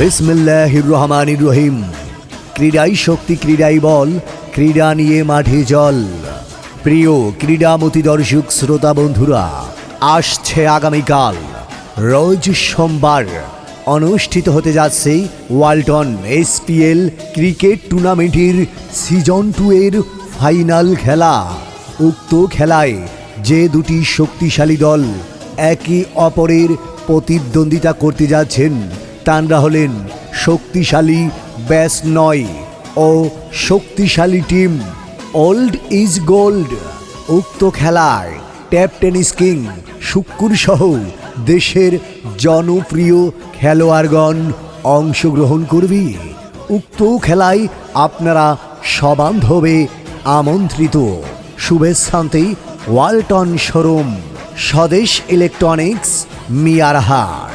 বিসমিল্লাহির রহমানির রহিম। ক্রীড়াই শক্তি, ক্রীড়াই বল, ক্রীড়া নিয়ে মাঠে জল। প্রিয় ক্রীড়ামতি দর্শক, শ্রোতা বন্ধুরা, আসছে আগামীকাল। রোজ সোমবার অনুষ্ঠিত হতে যাচ্ছে ওয়ালটন এসপিএল ক্রিকেট টুর্নামেন্টের সিজন টু এর ফাইনাল খেলা। উক্ত খেলায় যে দুটি শক্তিশালী দল একে অপরের প্রতিদ্বন্দ্বিতা করতে যাচ্ছেন তানরা হলেন শক্তিশালী ব্যাস নয় ও শক্তিশালী টিম। ওল্ড ইজ গোল্ড, উক্ত খেলায় ট্যাপ টেনিস কিং শুক্কুর সহ দেশের জনপ্রিয় খেলোয়াড়গণ অংশগ্রহণ করবে। উক্ত খেলায় আপনারা সবান্ধবে আমন্ত্রিত। শুভেচ্ছান্তে, ওয়ালটন শোরুম, স্বদেশ ইলেকট্রনিক্স, মিয়ারহাট।